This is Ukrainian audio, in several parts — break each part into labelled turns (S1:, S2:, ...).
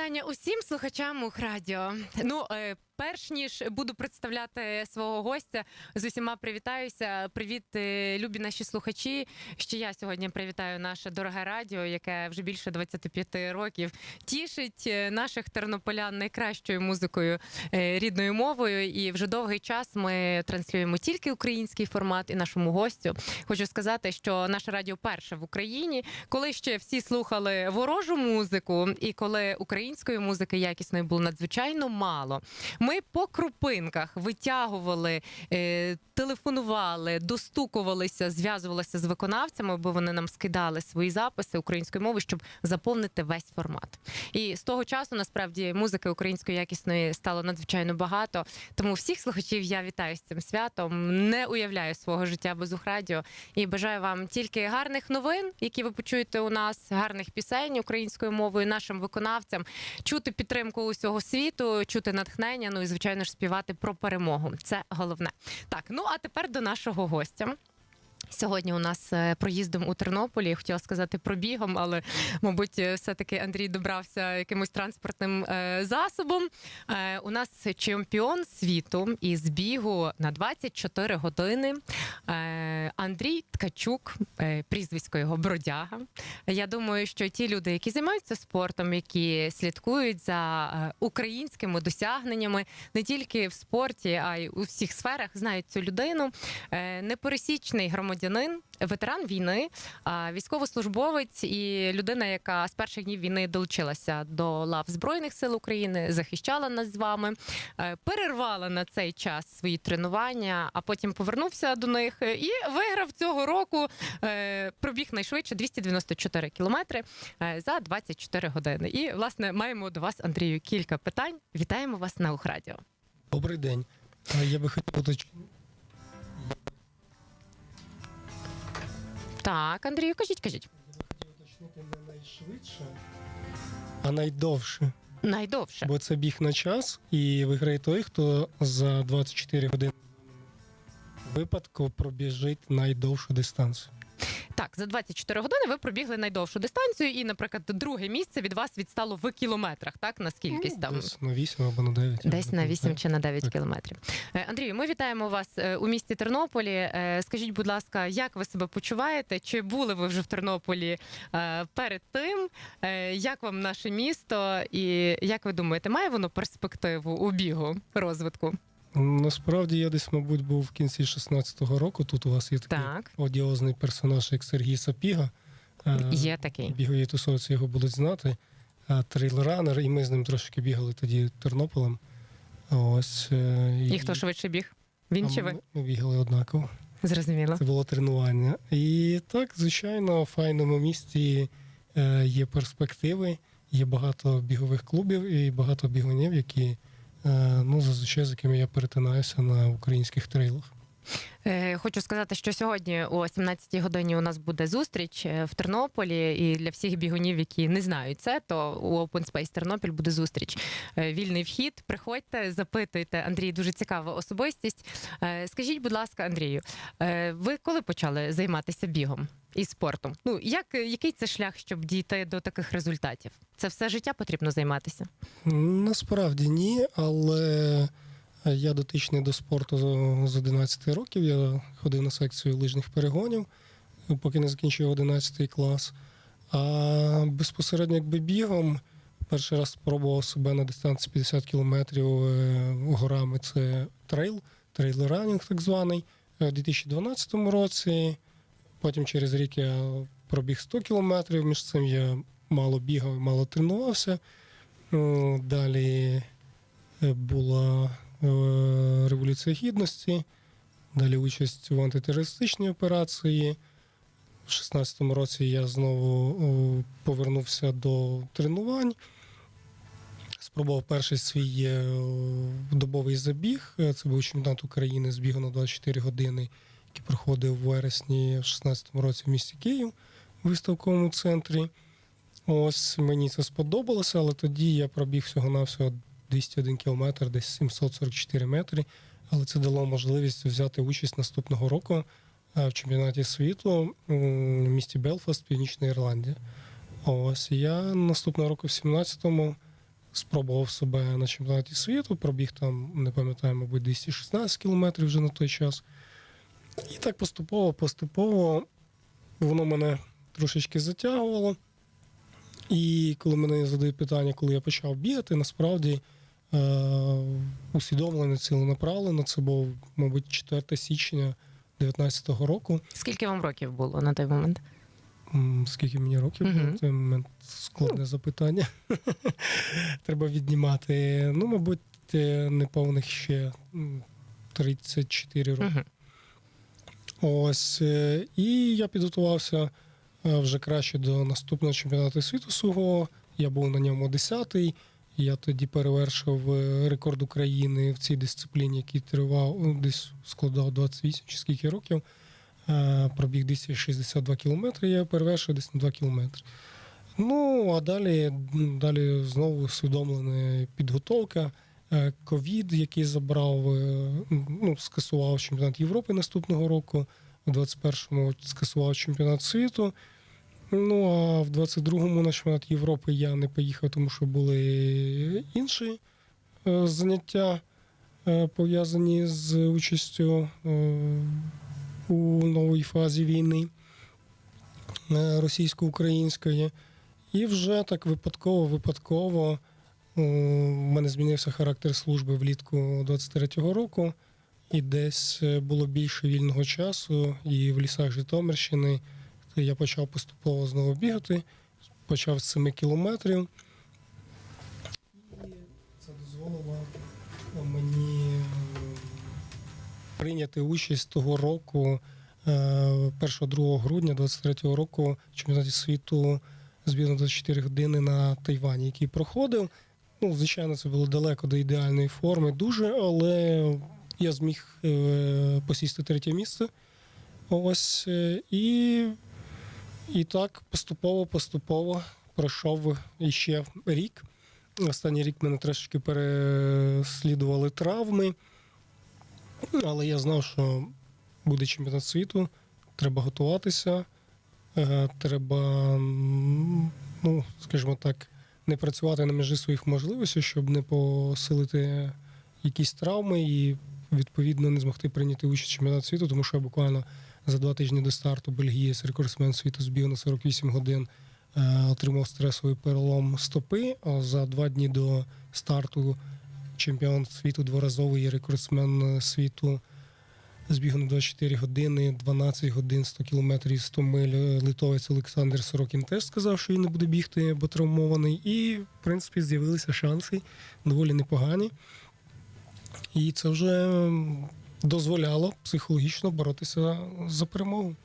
S1: вітання усім слухачам Ухрадіо. Ну, е, перш ніж буду представляти свого гостя, з усіма привітаюся. Привіт, е, любі наші слухачі. Ще я сьогодні привітаю наше дороге радіо, яке вже більше 25 років тішить е, наших тернополян найкращою музикою е, рідною мовою. І вже довгий час ми транслюємо тільки український формат. І нашому гостю хочу сказати, що наше радіо перше в Україні, коли ще всі слухали ворожу музику, і коли української музики якісної було надзвичайно мало. Ми по крупинках витягували, е, телефонували, достукувалися, зв'язувалися з виконавцями, бо вони нам скидали свої записи української мови, щоб заповнити весь формат. І з того часу насправді музики української якісної стало надзвичайно багато. Тому всіх слухачів я вітаю з цим святом. Не уявляю свого життя без Ухрадіо і бажаю вам тільки гарних новин, які ви почуєте у нас, гарних пісень українською мовою, нашим виконавцям, чути підтримку усього світу, чути натхнення. Ну і звичайно ж співати про перемогу. Це головне. Так, ну а тепер до нашого гостя. Сьогодні у нас е, проїздом у Тернополі, хотіла сказати пробігом, але мабуть, е, все-таки Андрій добрався якимось транспортним е, засобом. У нас чемпіон світу із бігу на 24 години. Андрій Ткачук, прізвисько його Бродяга. Я думаю, що ті люди, які займаються спортом, які слідкують за українськими досягненнями не тільки в спорті, а й у всіх сферах, знають цю людину. Непересічний громадянин, ветеран війни, військовослужбовець і людина, яка з перших днів війни долучилася до лав Збройних сил України, захищала нас з вами, е, перервала на цей час свої тренування, а потім повернувся до них і виграв цього року. е, Пробіг найшвидше 294 кілометри е, за 24 години. І власне маємо до вас, Андрію, кілька питань. Вітаємо вас на Ухрадіо.
S2: Добрий день. Я би хотів
S1: Так, Андрію, кажіть, кажіть.
S2: уточнити не найшвидше, а найдовше.
S1: Найдовше.
S2: Бо це біг на час, і виграє той, хто за 24 години випадку пробіжить найдовшу дистанцію.
S1: Так, за 24 години ви пробігли найдовшу дистанцію, і, наприклад, друге місце від вас відстало в кілометрах, так? На скількись там?
S2: Десь на 8 або на 9.
S1: Десь на 8 чи на 9
S2: Так.
S1: кілометрів. Е, Андрію, ми вітаємо вас е, у місті Тернополі. Е, Скажіть, будь ласка, як ви себе почуваєте? Чи були ви вже в Тернополі перед тим? Як вам наше місто? І як ви думаєте, має воно перспективу у бігу розвитку?
S2: Насправді я десь, мабуть, був в кінці 16-го року. Тут у вас є такий
S1: Так.
S2: одіозний персонаж, як Сергій Сапіга. Е,
S1: Є такий.
S2: Бігові тусовці його будуть знати. А, Трейлранер, і ми з ним трошки бігали тоді Тернополем. Ось. е,
S1: І хто швидше біг? Він чи ви?
S2: Ми, бігали однаково.
S1: Зрозуміло.
S2: Це було тренування. І так, звичайно, в файному місті е, є перспективи, є багато бігових клубів і багато бігунів, які е, ну, зазвичай з якими я перетинаюся на українських трейлах.
S1: Е, Хочу сказати, що сьогодні о 17-й годині у нас буде зустріч е, в Тернополі. І для всіх бігунів, які не знають це, то у Open Space Тернопіль буде зустріч. Е, Вільний вхід. Приходьте, запитуйте. Андрій дуже цікава особистість. Е, Скажіть, будь ласка, Андрію, е, ви коли почали займатися бігом і спортом? Ну як який це шлях, щоб дійти до таких результатів? Це все життя потрібно займатися.
S2: Насправді ні, але я дотичний до спорту з- з 11 років. Я ходив на секцію лижних перегонів, поки не закінчив 11 клас. А безпосередньо якби бігом, перший раз спробував себе на дистанції 50 кілометрів е, горами. Це трейл, трейл-ранінг так званий, е, у 2012 році. Потім через рік я пробіг 100 кілометрів. Між цим я мало бігав, мало тренувався. Ну, Далі е, була е, Революція Гідності, далі участь в антитерористичній операції. В 16-му році я знову повернувся до тренувань. Спробував перший свій е, добовий забіг. Це був чемпіонат України з бігу на 24 години, який проходив в вересні в 16-му році в місті Київ у виставковому центрі. Ось мені це сподобалося, але тоді я пробіг всього-навсього 201 кілометр, десь 744 метри. Але це дало можливість взяти участь наступного року е, в чемпіонаті світу в місті Белфаст, Північна Ірландія. Ось я наступного року, в 17-му, спробував себе на чемпіонаті світу, пробіг там, не пам'ятаю, мабуть, 216 кілометрів вже на той час. І так поступово, поступово воно мене трошечки затягувало. І коли мене задають питання, коли я почав бігати, насправді е, усвідомлено, ціленаправлено, це був, мабуть, 4 січня 2019 року.
S1: Скільки вам років було на той момент?
S2: Скільки мені років
S1: Мгм.
S2: на той момент складне запитання. Треба віднімати. Ну, мабуть, е, неповних ще м, 34 роки.
S1: Угу.
S2: Ось. е, І я підготувався е, вже краще до наступного чемпіонату світу свого. Я був на ньому 10-й. Я тоді перевершив е, рекорд України в цій дисципліні, який тривав ну, десь складав 28 чи скільки років. Пробіг 262 кілометри, я перевершив десь на 2 кілометри. Ну, а далі, далі знову усвідомлена підготовка. Е, Ковід, який забрав, е, ну, скасував чемпіонат Європи наступного року, у 21-му скасував чемпіонат світу. Ну а в 22-му на чемпіонат Європи я не поїхав, тому що були інші е, заняття пов'язані з участю у новій фазі війни російсько-української. І вже так випадково, випадково у мене змінився характер служби влітку 23-го року, і десь е, було більше вільного часу, і в лісах Житомирщини я почав поступово знову бігати, почав з 7 кілометрів. І це дозволило мені е, прийняти участь того року, 1-2 грудня 23-го року в чемпіонаті світу збірно 24 години на Тайвані, який проходив. Ну, звичайно, це було далеко до ідеальної форми, дуже, але я зміг е, посісти третє місце. Ось е, і, і так поступово, поступово пройшов іще рік. Останній рік мене трошечки переслідували травми, але я знав, що буде чемпіонат світу, треба готуватися, е, треба, ну, скажімо так, не працювати на межі своїх можливостей, щоб не посилити якісь травми і відповідно не змогти прийняти участь в чемпіонаті світу, тому що я буквально за два тижні до старту бельгієць, рекордсмен світу збіг на 48 годин, е, отримав стресовий перелом стопи. А за два дні до старту чемпіон світу, дворазовий рекордсмен світу збігу на 24 години, 12 годин, 100 кілометрів, 100 миль. Е, Литовець Олександр Сорокін теж сказав, що він не буде бігти, бо травмований. І, в принципі, з'явилися шанси доволі непогані. І це вже дозволяло психологічно боротися за перемогу.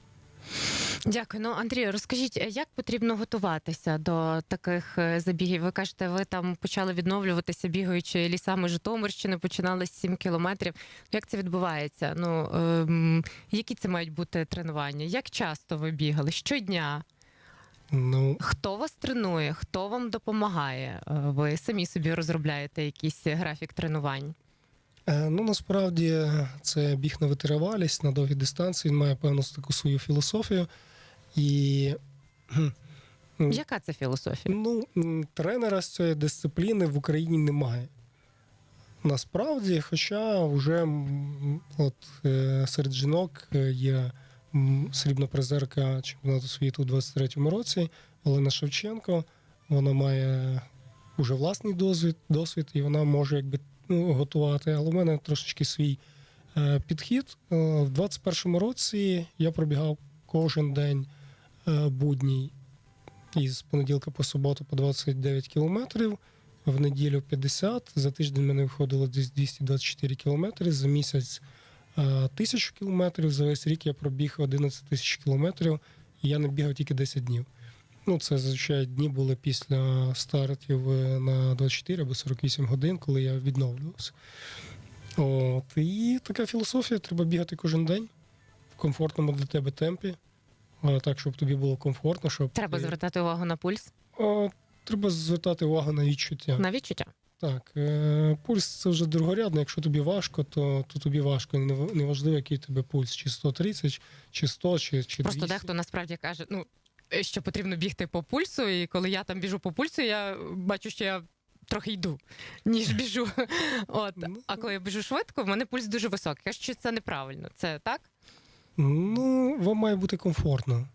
S1: Дякую. Ну, Андрію, розкажіть, е, як потрібно готуватися до таких е, забігів? Ви кажете, ви там почали відновлюватися, бігаючи лісами Житомирщини, починали з 7 кілометрів. Як це відбувається? Ну ем, які це мають бути тренування? Як часто ви бігали? Щодня?
S2: Ну,
S1: Хто вас тренує? Хто вам допомагає? Е, Ви самі собі розробляєте якийсь графік тренувань?
S2: Ну, насправді це біг на витривалість на довгі дистанції. Він має певну таку свою філософію. І
S1: Яка це філософія?
S2: ну, тренера з цієї дисципліни в Україні немає. Насправді, хоча вже от, е, серед жінок е, є срібна призерка чемпіонату світу у 23-му році Олена Шевченко. Вона має уже власний досвід, досвід і вона може якби ну, готувати. Але в мене трошечки свій е, підхід. В 21-му році я пробігав кожен день будній із понеділка по суботу по 29 кілометрів. В неділю 50. За тиждень мене виходило десь 224 кілометри. За місяць е, тисячу кілометрів. За весь рік я пробіг 11 тисяч кілометрів, і я не бігав тільки 10 днів. Ну, це зазвичай дні були після стартів е, на 24 або 48 годин, коли я відновлювався. От, і така філософія: треба бігати кожен день в комфортному для тебе темпі, е, так, щоб тобі було комфортно, щоб
S1: Треба
S2: ти-
S1: звертати увагу на пульс,
S2: О, треба звертати увагу на відчуття.
S1: на відчуття.
S2: Так, е, пульс це вже другорядно. Якщо тобі важко, то, то тобі важко. Неважливо, який тебе пульс, чи 130, чи 100, чи, чи 200.
S1: Просто дехто насправді каже, ну що потрібно бігти по пульсу, і коли я там біжу по пульсу, я бачу, що я трохи йду, ніж біжу. От.
S2: Ну,
S1: А коли я біжу швидко, в мене пульс дуже високий. Кажуть, що це неправильно. Це так?
S2: Ну, вам має бути комфортно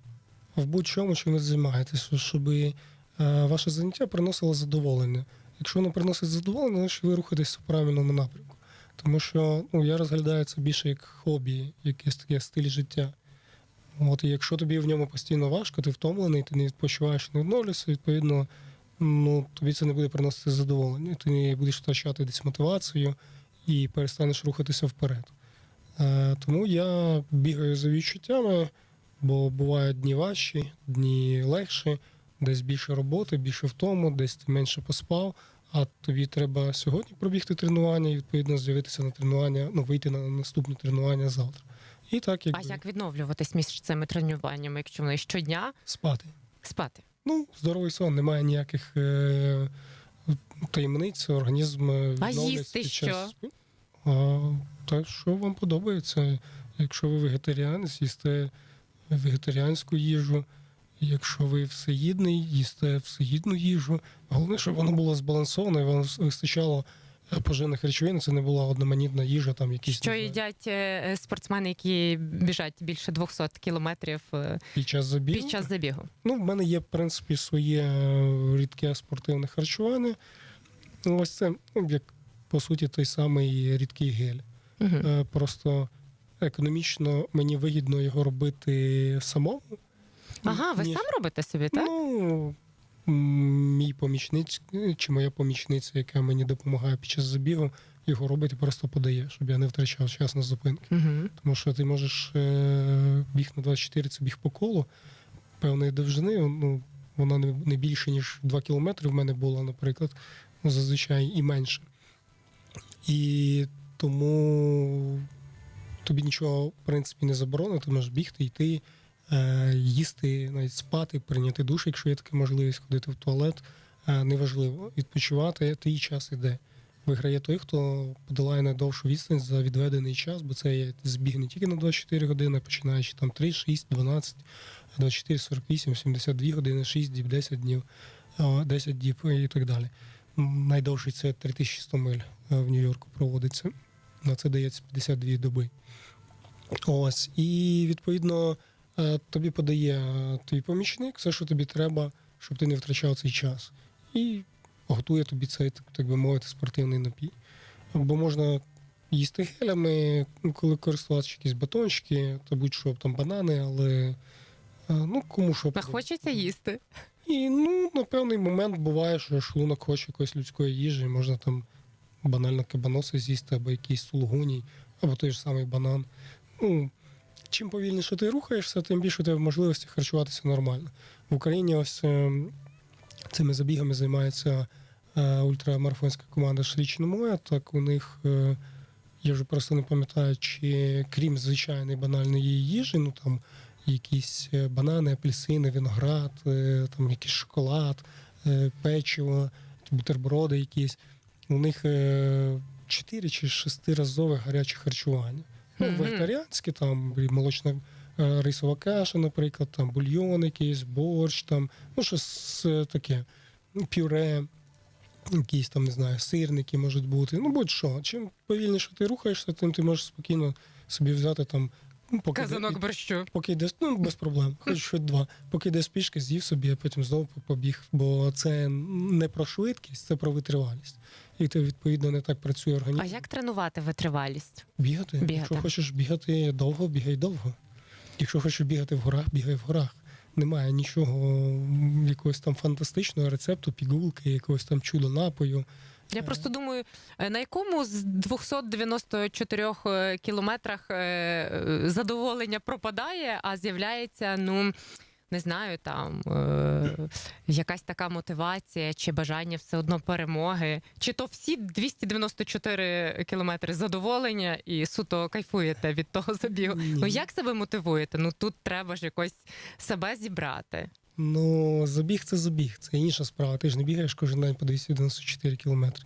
S2: в будь-чому, чим ви займаєтеся, щоб е, ваше заняття приносило задоволення. Якщо воно приносить задоволення, значить ви рухаєтесь в правильному напрямку. Тому що ну, я розглядаю це більше як хобі, якийсь таке стиль життя. От, і якщо тобі в ньому постійно важко, ти втомлений, ти не відпочиваєш, не відновлюєшся, відповідно, ну, тобі це не буде приносити задоволення. Ти не будеш втрачати десь мотивацію і перестанеш рухатися вперед. Е, тому я бігаю за відчуттями, бо бувають дні важчі, дні легші, десь більше роботи, більше втому, десь ти менше поспав. А тобі треба сьогодні пробігти тренування і відповідно з'явитися на тренування, ну вийти на наступне тренування завтра. І так
S1: А як відновлюватись між цими тренуваннями, якщо вони щодня
S2: спати.
S1: спати?
S2: Ну, здоровий сон, немає ніяких е- таємниць, організм
S1: А їсти що?
S2: А, те, що вам подобається. Якщо ви вегетаріанець, їсте вегетаріанську їжу. Якщо ви всеїдний, їсте всеїдну їжу. Головне, щоб воно було збалансовано і вам вистачало е, поживних речовин. Це не була одноманітна їжа, там якісь
S1: Що їдять е, спортсмени, які біжать більше 200 кілометрів е,
S2: під час забігу.
S1: під час забігу?
S2: Ну, в мене є, в принципі, своє рідке спортивне харчування. Ну, Ось це, ну, як по суті, той самий рідкий гель.
S1: Угу.
S2: Просто економічно мені вигідно його робити самому.
S1: Ага, ви
S2: ніж-
S1: сам робите собі, так?
S2: Ну, мій помічниць чи моя помічниця, яка мені допомагає під час забігу, його робить і просто подає, щоб я не втрачав час на зупинки.
S1: Угу.
S2: Тому що ти можеш е, біг на 24, це біг по колу певної довжини. Ну, вона не, не більше, ніж 2 кілометри в мене була, наприклад, ну, зазвичай і менше. І тому тобі нічого, в принципі, не заборонено, ти можеш бігти, йти, е, їсти, навіть спати, прийняти душ, якщо є така можливість ходити в туалет. Е, неважливо. Відпочивати твій час іде. Виграє той, хто подолає найдовшу відстань за відведений час, бо це є збіг не тільки на 24 години, починаючи там 3, 6, 12, 24, 48, 72 години, 6 діб, 10 днів, а, 10 діб і так далі. Найдовший це 3100 миль е, в Нью-Йорку проводиться. На це дається 52 доби. Ось. І відповідно е, тобі подає е, твій помічник все, що тобі треба, щоб ти не втрачав цей час. І готує тобі цей, так, би мовити, спортивний напій. Бо можна їсти гелями, коли користуватися якісь батончики, то будь-що там банани, але е, ну кому що
S1: А
S2: подобається.
S1: хочеться їсти.
S2: І ну, на певний момент буває, що шлунок хоче якоїсь людської їжі, можна там банально кабаноси з'їсти, або якийсь сулугуній, або той ж самий банан. Ну, чим повільніше ти рухаєшся, тим більше у тебе можливості харчуватися нормально. В Україні ось е, цими забігами займається е, ультрамарафонська команда Шрічна Моя. Так у них, е, я вже просто не пам'ятаю, чи крім звичайної банальної їжі, ну там якісь банани, апельсини, виноград, там якийсь шоколад, печиво, бутерброди якісь. У них е, 4 чи 6 разове гаряче харчування. Ну,
S1: Мгм.
S2: вегетаріанське, там молочна е, рисова каша, наприклад, там бульйон якийсь, борщ, там, ну щось е, таке, ну, пюре, якісь там, не знаю, сирники можуть бути. Ну, будь-що. Чим повільніше ти рухаєшся, тим ти можеш спокійно собі взяти там. Ну, поки
S1: Казанок борщу.
S2: Поки йдеш, ну без проблем, хоч щось два. Поки йдеш пішки, з'їв собі, а потім знову побіг. Бо це не про швидкість, це про витривалість. І ти відповідно не так працює організм.
S1: А як тренувати витривалість?
S2: Бігати.
S1: Бігати.
S2: Якщо хочеш бігати довго, бігай довго. Якщо хочеш бігати в горах, бігай в горах. Немає нічого якогось там фантастичного рецепту, пігулки, якогось там чудо напою.
S1: Я просто думаю, е, на якому з 294 е, кілометрах е, е, задоволення пропадає, а з'являється, ну. Не знаю, там е, якась така мотивація чи бажання все одно перемоги, чи то всі 294 кілометри задоволення і суто кайфуєте від того забігу.
S2: Ні.
S1: Ну як себе мотивуєте? Ну тут треба ж якось себе зібрати.
S2: Ну, забіг це забіг, це інша справа. Ти ж не бігаєш кожен день по 294 кілометри.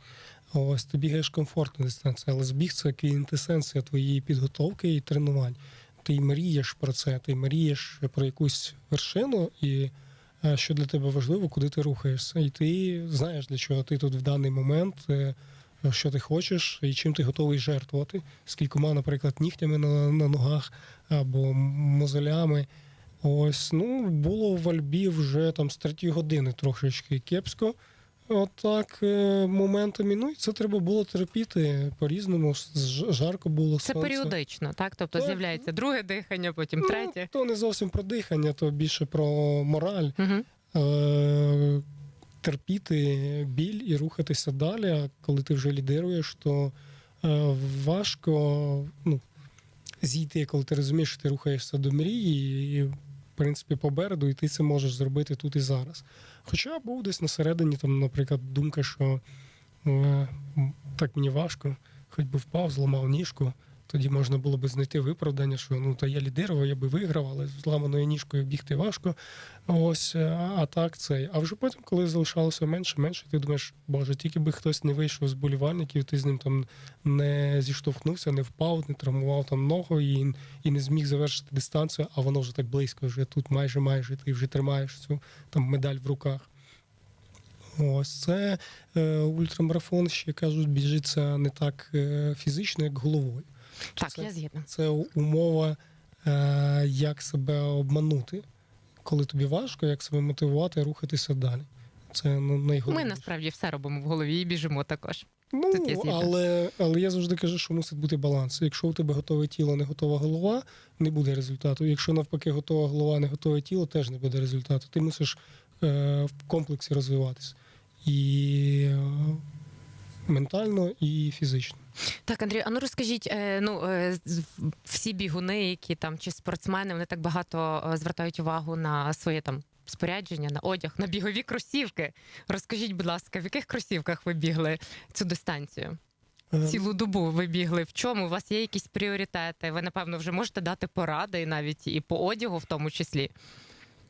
S2: Ось ти бігаєш комфортну дистанцію, але збіг це квінтесенція твоєї підготовки і тренувань. Ти мрієш про це, ти мрієш про якусь вершину, і е, що для тебе важливо, куди ти рухаєшся. І ти знаєш, для чого ти тут в даний момент, е, що ти хочеш і чим ти готовий жертвувати, скількома, наприклад, нігтями на, на ногах або мозолями. Ось, ну, було в Альбі вже там з третьої години трошечки кепсько. Отак, е, моментами. Ну і це треба було терпіти по-різному. Жарко було.
S1: Це
S2: сонце.
S1: періодично, так? Тобто
S2: Так.
S1: з'являється друге дихання, потім
S2: Ну,
S1: третє.
S2: то не зовсім про дихання, то більше про мораль.
S1: Угу.
S2: Е, терпіти біль і рухатися далі. А коли ти вже лідируєш, то е, важко ну, зійти, коли ти розумієш, що ти рухаєшся до мрії, і, в принципі, попереду, і ти це можеш зробити тут і зараз. Хоча був десь на середині, там, наприклад, думка, що е, так мені важко, хоч би впав, зламав ніжку. Тоді можна було б знайти виправдання, що ну та я лідирував, я би виграв, але з зламаною ніжкою бігти важко. Ось, е, а, а так цей. А вже потім, коли залишалося менше, менше, ти думаєш, боже, тільки би хтось не вийшов з болівальників, ти з ним там не зіштовхнувся, не впав, не травмував там ногу і, і не зміг завершити дистанцію, а воно вже так близько, вже тут майже майже ти вже тримаєш цю там медаль в руках. Ось це е, ультрамарафон, ще кажуть, біжиться не так е, фізично, як головою.
S1: Так,
S2: це-
S1: я згідна.
S2: Це умова, е, як себе обманути. Коли тобі важко, як себе мотивувати, рухатися далі. Це ну,
S1: Ми насправді все робимо в голові і біжимо також.
S2: Ну,
S1: Тут я
S2: але, але я завжди кажу, що мусить бути баланс. Якщо у тебе готове тіло, не готова голова, не буде результату. Якщо навпаки готова голова, не готове тіло, теж не буде результату. Ти мусиш е, в комплексі розвиватися. І е, ментально, і фізично.
S1: Так, Андрій, а ну розкажіть, е, ну е, всі бігуни, які там чи спортсмени, вони так багато е, звертають увагу на своє там спорядження, на одяг, на бігові кросівки. Розкажіть, будь ласка, в яких кросівках ви бігли цю дистанцію? Цілу добу ви бігли. В чому? У вас є якісь пріоритети? Ви, напевно, вже можете дати поради навіть і по одягу, в тому числі.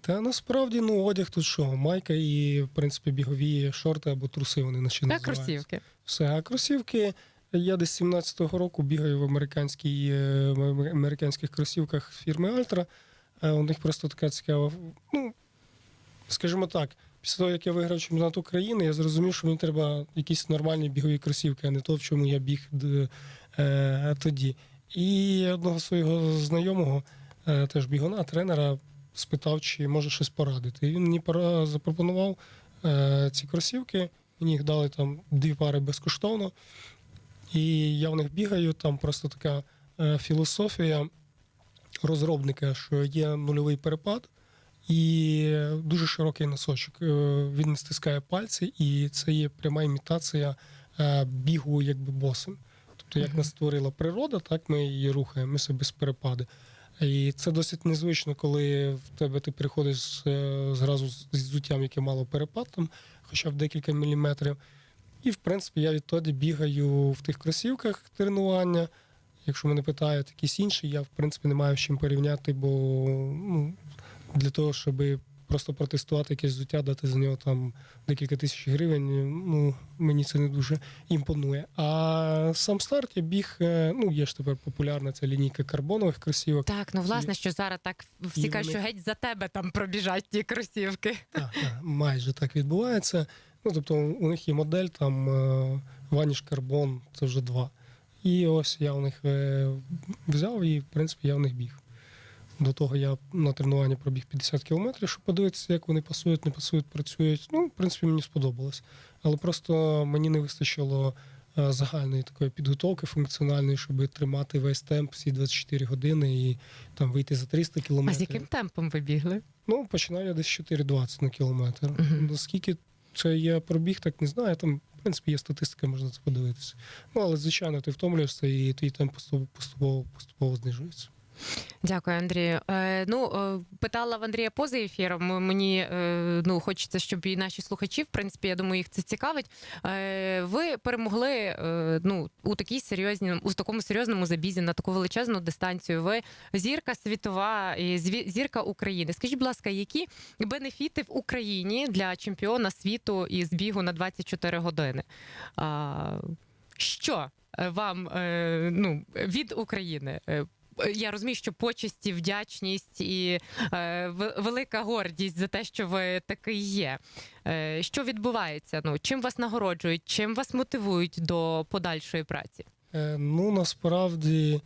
S2: Та насправді ну одяг тут що? Майка і, в принципі, бігові шорти або труси вони наче
S1: Як
S2: називаються.
S1: кросівки.
S2: Все, а кросівки. Я десь 17-го року бігаю в американській, е, в американських кросівках фірми Альтра. Е, У них просто така цікава. Ну, скажімо так, після того, як я виграв чемпіонат України, я зрозумів, що мені треба якісь нормальні бігові кросівки, а не то, в чому я біг е, тоді. І одного свого знайомого, теж бігуна, тренера, спитав, чи може щось порадити. І він мені запропонував е, ці кросівки. Мені їх дали там дві пари безкоштовно. І я в них бігаю. Там просто така е, філософія розробника, що є нульовий перепад і дуже широкий носочок. Е, Він не стискає пальці, і це є пряма імітація е, бігу якби босим. Тобто, як нас створила природа, так ми її рухаємо, ми себе без перепади. І це досить незвично, коли в тебе ти приходиш е, зразу з взуттям, яке мало перепад, там, хоча б декілька міліметрів. І, в принципі, я відтоді бігаю в тих кросівках тренування. Якщо мене питають якісь інші, я в принципі не маю з чим порівняти, бо ну, для того, щоб просто протестувати якесь взуття, дати за нього там декілька тисяч гривень, ну мені це не дуже імпонує. А сам старт я біг, е, ну є ж тепер популярна ця лінійка карбонових кросівок.
S1: Так, ну власне, що зараз так всі
S2: І
S1: кажуть, що геть за тебе там пробіжать ті кросівки.
S2: Так, так, майже так відбувається. Ну, тобто, у них є модель, там е, Vanish Carbon, це вже два. І ось я у них е, взяв і, в принципі, я в них біг. До того я на тренуванні пробіг 50 кілометрів, щоб подивитися, як вони пасують, не пасують, працюють. Ну, в принципі, мені сподобалось. Але просто мені не вистачило е, загальної такої підготовки функціональної, щоб тримати весь темп всі 24 години і там вийти за 300
S1: А з яким темпом ви бігли?
S2: Ну, починаю я десь 4,20 на кілометр. Наскільки це є пробіг, так не знаю. Там, в принципі, є статистика, можна це подивитися. Ну, але, звичайно, ти втомлюєшся і твій темп поступово, поступово, поступово знижується.
S1: Дякую, Андрію. Е, ну, е, питала в Андрія поза ефіром. Мені е, ну, хочеться, щоб і наші слухачі, в принципі, я думаю, їх це цікавить. Е, ви перемогли е, ну, у такій серйозній, у такому серйозному забізі на таку величезну дистанцію. Ви зірка світова і зірка України. Скажіть, будь ласка, які бенефіти в Україні для чемпіона світу із бігу на 24 години? А, що е, вам е, ну, від України? Я розумію, що почесті, вдячність і е, велика гордість за те, що ви такий є. Е, що відбувається? Ну чим вас нагороджують, чим вас мотивують до подальшої праці?
S2: Е, Ну насправді,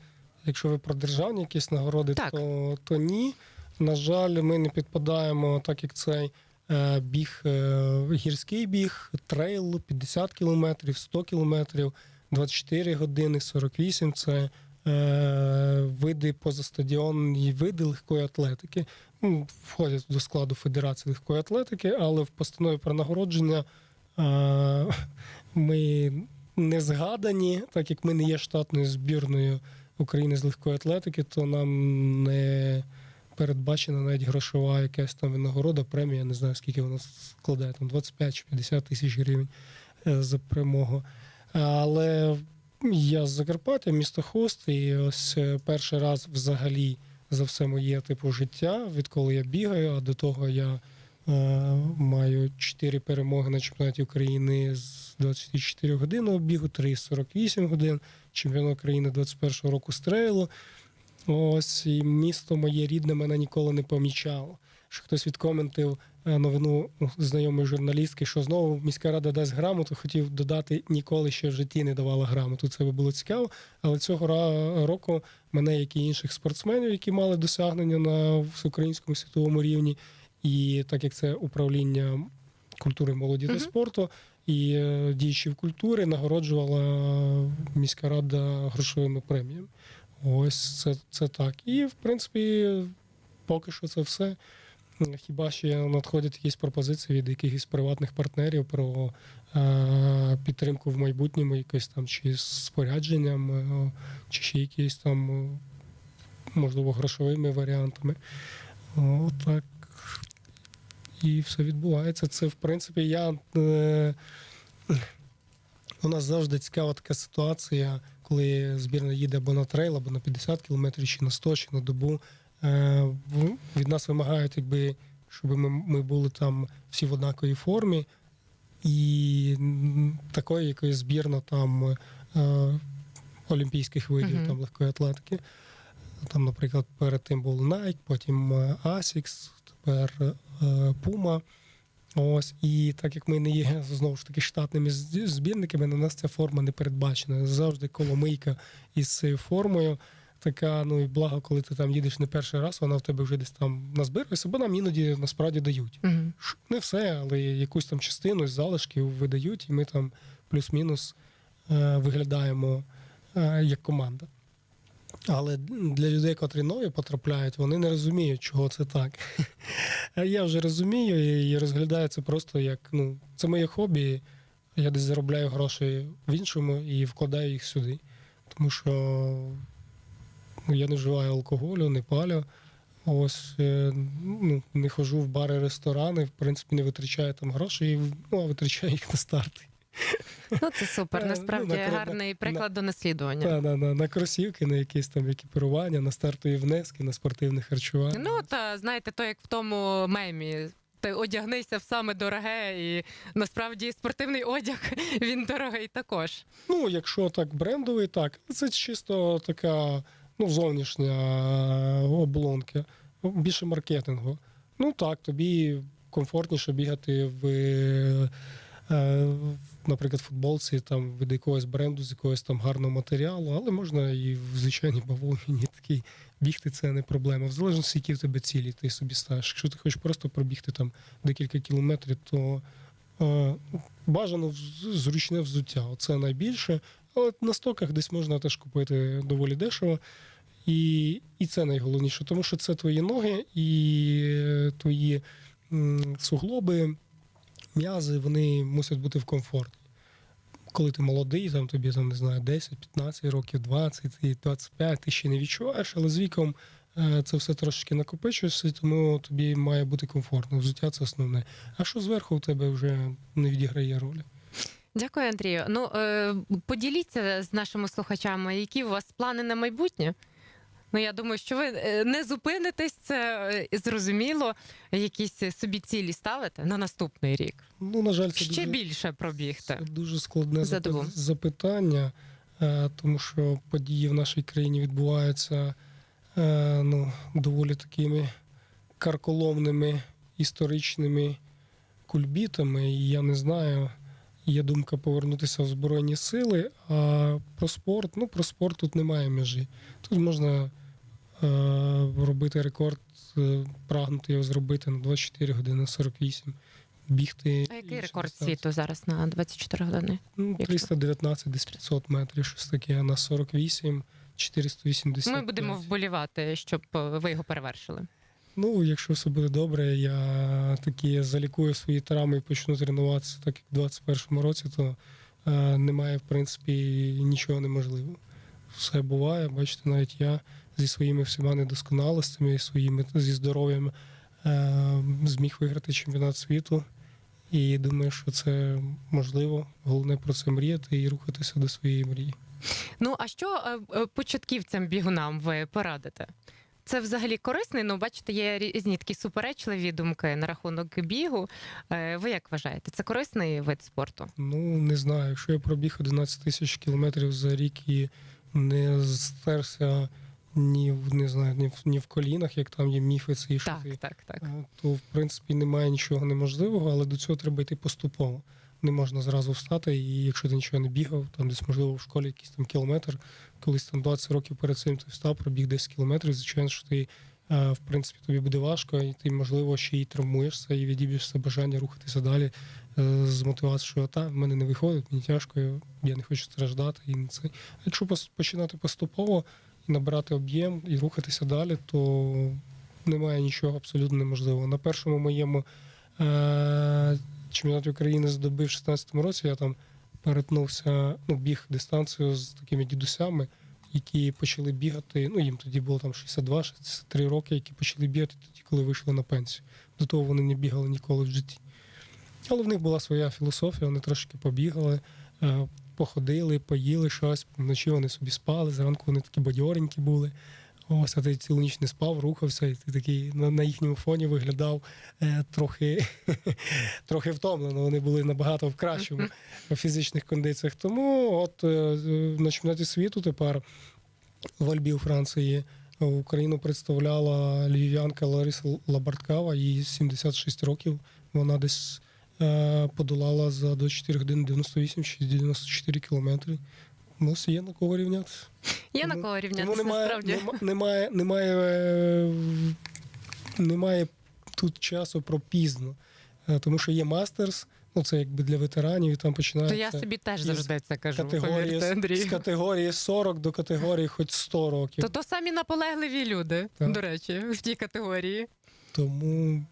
S2: якщо ви про державні якісь нагороди,
S1: Так.
S2: то, то ні. На жаль, ми не підпадаємо, так як цей е, біг, е, гірський біг, трейл 50 кілометрів, 100 кілометрів, 24 години, 48 це види позастадіонні види легкої атлетики. Ну, входять до складу Федерації легкої атлетики, але в постанові про нагородження е, ми не згадані, так як ми не є штатною збірною України з легкої атлетики, то нам не передбачена навіть грошова якась там винагорода, премія, не знаю скільки вона складає, там 25 чи 50 тисяч гривень е, за перемогу. Але я з Закарпаття, місто Хост, і ось е, перший раз взагалі за все моє типу життя, відколи я бігаю, а до того я е, маю 4 перемоги на чемпіонаті України з 24 годинного бігу, 3 з 48 годин, чемпіонат України 21 року з трейлу. Ось і місто моє рідне мене ніколи не помічало. Що хтось відкоментив новину ну, знайомої журналістки, що знову міська рада дасть грамоту, хотів додати ніколи ще в житті не давала грамоту. Це би було цікаво. Але цього року мене, як і інших спортсменів, які мали досягнення на всеукраїнському світовому рівні, і так як це управління культури, молоді та спорту, і е, діячів культури нагороджувала міська рада грошовими преміями. Ось це, це так. І в принципі, поки що це все. Хіба ще надходять якісь пропозиції від якихось приватних партнерів про е, підтримку в майбутньому, якось там чи з спорядженням, е, чи ще якісь там, е, можливо, грошовими варіантами. О, так. І все відбувається. Це, в принципі, я. У нас завжди цікава така ситуація, коли збірна їде або на трейл, або на 50 кілометрів, чи на 100, чи на добу. Е, від нас вимагають, якби, щоб ми, ми були там всі в однаковій формі, і такої якоїсь збірна там е, олімпійських видів
S1: Мгм.
S2: там легкої атлетики. Там, наприклад, перед тим був Nike, потім е, Asics, тепер Puma. Ось і так як ми не є знову ж таки штатними збірниками, на нас ця форма не передбачена. Завжди коломийка із цією формою. Така, ну і благо, коли ти там їдеш не перший раз, вона в тебе вже десь там назбирується, бо нам іноді насправді дають.
S1: Угу.
S2: Не все, але якусь там частину з залишків видають, і ми там плюс-мінус е, виглядаємо е, як команда. Але для людей, котрі нові потрапляють, вони не розуміють, чого це так. А я вже розумію і розглядаю це просто як ну, це моє хобі. Я десь заробляю гроші в іншому і вкладаю їх сюди. Тому що я не вживаю алкоголю, не палю. Ось е, ну, не ходжу в бари, ресторани, в принципі, не витрачаю там гроші, ну, а витрачаю їх на старти.
S1: Ну це супер.
S2: Е, ну,
S1: Насправді
S2: на
S1: гарний
S2: на-
S1: приклад до наслідування.
S2: Та, на, на, на кросівки, на якісь там екіпірування, на стартові внески, на спортивне харчування.
S1: Ну та знаєте, то як в тому мемі. Ти одягнися в саме дороге, і насправді спортивний одяг він дорогий також.
S2: Ну, якщо так брендовий, так. Це чисто така ну, зовнішня облонка, більше маркетингу. Ну так, тобі комфортніше бігати в, е, в, наприклад, футболці там, від якогось бренду, з якогось там гарного матеріалу, але можна і в звичайній бавовні такий бігти це не проблема. В залежності, які в тебе цілі, ти собі ставиш. Якщо ти хочеш просто пробігти там декілька кілометрів, то е, бажано зручне взуття. Оце найбільше. Але на стоках десь можна теж купити доволі дешево. І, і це найголовніше, тому що це твої ноги і е, твої суглоби, м'язи, вони мусять бути в комфорті. Коли ти молодий, там тобі там, не знаю, 10, 15 років, 20, і 25, ти ще не відчуваєш, але з віком е, це все трошечки накопичується, тому тобі має бути комфортно. Взуття це основне. А що зверху у тебе вже не відіграє ролі?
S1: Дякую, Андрію. Ну е, поділіться з нашими слухачами, які у вас плани на майбутнє. Ну, я думаю, що ви е, не зупинитесь, це е, зрозуміло. Якісь собі цілі ставите на наступний рік.
S2: Ну, на жаль, це
S1: Ще
S2: дуже,
S1: більше пробігти.
S2: Це дуже складне
S1: За
S2: запитання, тому що події в нашій країні відбуваються ну, доволі такими карколомними історичними кульбітами. І я не знаю, є думка повернутися в Збройні Сили. А про спорт, ну про спорт тут немає межі. Тут можна е, робити рекорд, е, прагнути його зробити на 24 години 48. Бігти.
S1: А який рекорд світу зараз на 24 години?
S2: Ну,
S1: Якщо?
S2: 319, десь 500 метрів, щось таке, а на 48, 480.
S1: Ми будемо вболівати, щоб е, ви його перевершили.
S2: Ну, якщо все буде добре, я такі залікую свої травми і почну тренуватися, так як в 21-му році, то е, немає, в принципі, нічого неможливого. Все буває, бачите, навіть я зі своїми всіма недосконалостями своїми зі здоров'ям е, зміг виграти чемпіонат світу. І думаю, що це можливо. Головне про це мріяти і рухатися до своєї мрії.
S1: Ну а що е, е, початківцям бігунам ви порадите? Це взагалі корисний. Ну, бачите, є різні такі суперечливі думки на рахунок бігу. Е, Ви як вважаєте? Це корисний вид спорту?
S2: Ну, не знаю. Якщо я пробіг 11 тисяч кілометрів за рік і не стерся ні не знаю, ні в, ні в колінах, як там є міфи ці
S1: Так, так, так.
S2: е, то в принципі немає нічого неможливого, але до цього треба йти поступово. Не можна зразу встати, і якщо ти нічого не бігав, там десь можливо в школі якийсь там кілометр, колись там 20 років перед цим ти встав, пробіг 10 кілометрів. Звичайно, що ти е, в принципі тобі буде важко, і ти можливо ще й травмуєшся і відіб'єшся бажання рухатися далі е, з мотивацією, що та в мене не виходить, мені тяжко, я не хочу страждати. І це. Якщо починати поступово набирати об'єм і рухатися далі, то немає нічого абсолютно неможливого. На першому моєму е- чемпіонаті України з доби в 16-му році я там перетнувся, ну, біг дистанцію з такими дідусями, які почали бігати. Ну, їм тоді було там 62-63 роки, які почали бігати тоді, коли вийшли на пенсію. До того вони не бігали ніколи в житті. Але в них була своя філософія, вони трошки побігали, е, походили, поїли щось, вночі вони собі спали, зранку вони такі бадьоренькі були. Ось, а ти цілу ніч не спав, рухався, і ти такий на, на їхньому фоні виглядав е, трохи, трохи втомлено. Вони були набагато в кращому фізичних кондиціях. Тому от е, на чемпіонаті світу тепер в Альбі у Франції Україну представляла львів'янка Лариса Лабарткава, їй 76 років. Вона десь е, подолала за 24 години 98 чи 94 кілометри. Ну, є на кого рівнятися.
S1: Є на кого рівнятися
S2: Тому немає,
S1: насправді.
S2: немає, немає, немає тут часу про пізно. Е, Тому що є мастерс, ну це якби для ветеранів, і там
S1: То я собі теж завжди це кажу.
S2: категорії,
S1: повірте,
S2: з категорії 40 до категорії хоч 100 років.
S1: То то самі наполегливі люди,
S2: Так.
S1: до речі, в тій категорії.
S2: Тому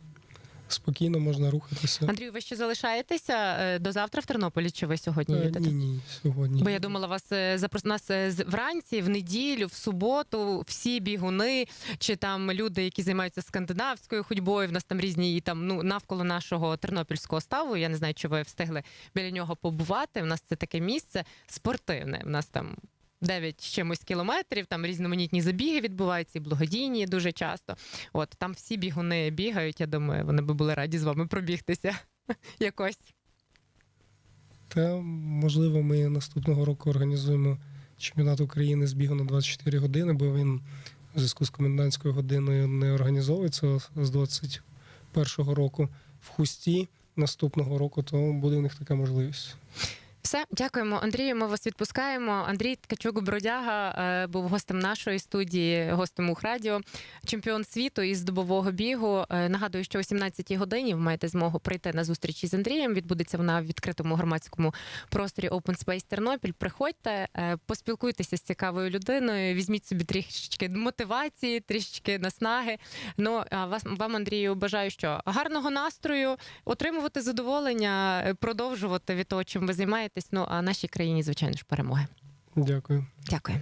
S2: спокійно можна рухатися.
S1: Андрію, ви ще залишаєтеся е, до завтра в Тернополі? Чи ви сьогодні
S2: Е,
S1: їдете?
S2: Ні, ні, сьогодні.
S1: Бо я думала, вас е, запros... нас вранці, в неділю, в суботу, всі бігуни, чи там люди, які займаються скандинавською ходьбою. В нас там різні і там ну навколо нашого тернопільського ставу. Я не знаю, чи ви встигли біля нього побувати. У нас це таке місце спортивне. У нас там. 9 чимось кілометрів, там різноманітні забіги відбуваються, і благодійні дуже часто. От там всі бігуни бігають. Я думаю, вони би були раді з вами пробігтися якось.
S2: Та можливо, ми наступного року організуємо чемпіонат України з бігу на 24 години, бо він в зв'язку з комендантською годиною не організовується з 21-го року в хусті наступного року, то буде в них така можливість.
S1: Все, дякуємо, Андрію. Ми вас відпускаємо. Андрій Ткачук Бродяга е, був гостем нашої студії, гостем Ухрадіо, чемпіон світу із добового бігу. Е, нагадую, що о 17-й годині ви маєте змогу прийти на зустріч із Андрієм. Відбудеться вона в відкритому громадському просторі Open Space Тернопіль. Приходьте, е, поспілкуйтеся з цікавою людиною. Візьміть собі трішечки мотивації, трішечки наснаги. Ну а вас вам, Андрію, бажаю, що гарного настрою, отримувати задоволення, продовжувати від того, чим ви долучитесь. Ну а нашій країні, звичайно ж, перемоги.
S2: Дякую.
S1: Дякую.